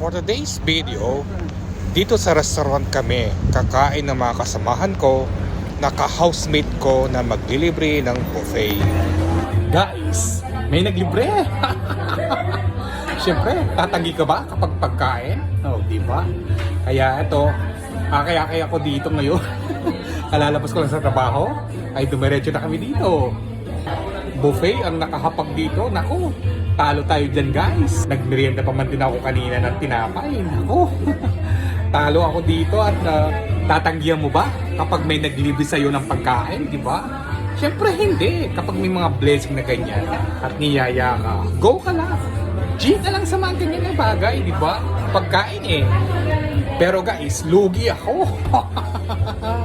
for today's video, dito sa restaurant kami, kakain ng mga kasamahan ko, naka-housemate ko na maglilibre ng buffet. Guys, may naglibre! Siyempre, tatanggi ka ba kapag pagkain? Oh, di ba? Kaya ito, kaya kaya ako dito ngayon. Kalalabas ko lang sa trabaho, ay dumiretso na kami dito. Buffet ang nakahapag dito. Naku, talo tayo dyan guys. Nagmerienda pa man din ako kanina ng tinapay. Naku, talo ako dito at uh, tatanggihan mo ba kapag may naglibre sa'yo ng pagkain, di ba? Siyempre hindi. Kapag may mga blessing na ganyan at niyaya ka, go ka lang. G ka lang sa mga ganyan na bagay, di ba? Pagkain eh. Pero guys, lugi ako.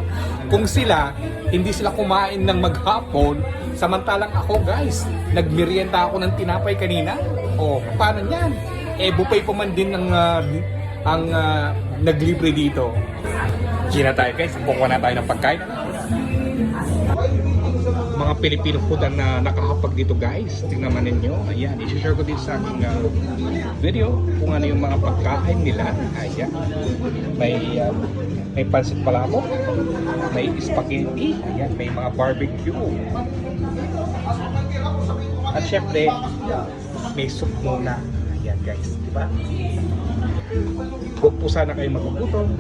Kung sila, hindi sila kumain ng maghapon, samantalang ako guys, nagmerienda ako ng tinapay kanina. O, paano yan? Eh, buffet pa man din ng, ah, ang ah, naglibre dito. Gina tayo guys, bukuha na tayo ng pagkain. Mga Pilipino food ang na nakahapag dito guys. Tingnan ninyo. Ayan, isi-share ko din sa aking ah, video kung ano yung mga pagkain nila. Ayan. May ah, may pansit palabok, may spaghetti, ayan, may mga barbecue. At syempre, may soup muna. Ayan guys, di ba? Huwag po sana kayo magugutom.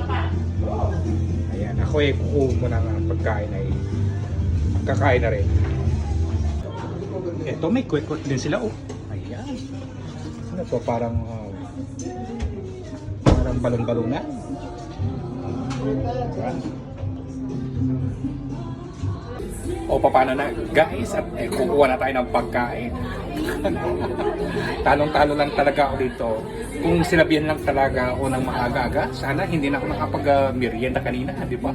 Ayan, ako eh, kukuha mo na ng pagkain ay kakain na rin. Ito, may quick din sila, oh. Ayan. Ano to, parang ah, parang balon-balonan. O paano na guys at eh, kukuha na tayo ng pagkain. Talong-talo lang talaga ako dito. Kung sinabihan lang talaga ako ng maaga-aga, sana hindi na ako nakapag-merienda kanina, di ba?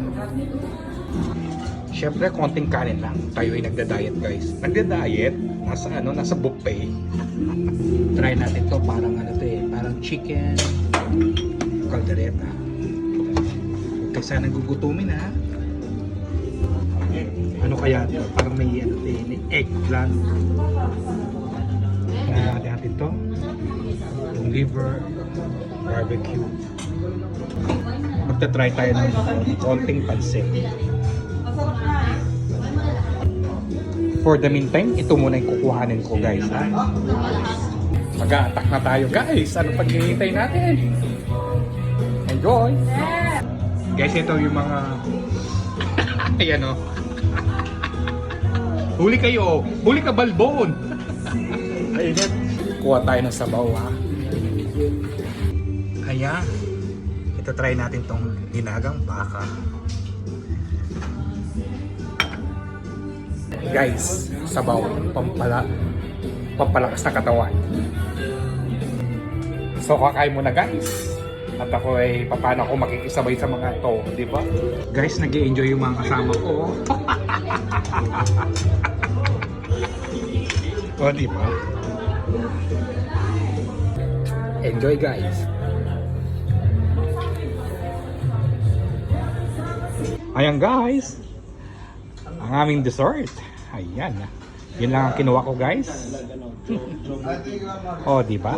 Siyempre, konting kanin lang. Tayo ay nagda-diet, guys. Nagda-diet? Nasa ano? Nasa buffet. Try natin to Parang ano to eh. Parang chicken. Caldereta. Huwag kayo sana gugutumin ha. Ano kaya to? Parang may ano. May eggplant. Try natin natin to. Yung liver. Barbecue. Magta-try tayo ng konting pansit. For the meantime, ito muna yung kukuhanin ko guys. Ha? Mag-a-attack na tayo guys. Ano pag natin? Enjoy! Guys, ito yung mga... Ayan o. Huli kayo. Huli ka balbon. Ayun. Kuha tayo ng sabaw ha. Ayan. Ito try natin tong dinagang baka. Guys, sabaw, pampala, pampalakas na katawan. So kakain muna guys. At ako ay paano ako makikisabay sa mga to, di ba? Guys, nag enjoy yung mga kasama ko. o, di ba? Enjoy guys. Ayan guys. Ang aming dessert. Ayan. Yun lang ang kinuha ko guys. oh, di ba?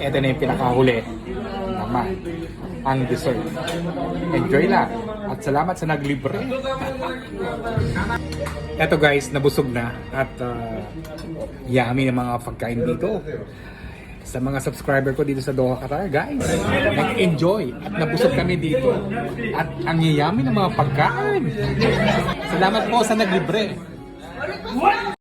Ito na yung pinakahuli. Naman. Ang dessert. Enjoy lang. At salamat sa naglibre. Ito guys, nabusog na. At uh, yummy ng mga pagkain dito. Sa mga subscriber ko dito sa Doha Qatar, guys, nag-enjoy at nabusog kami dito. At ang yayami ng mga pagkain. Salamat po sa naglibre.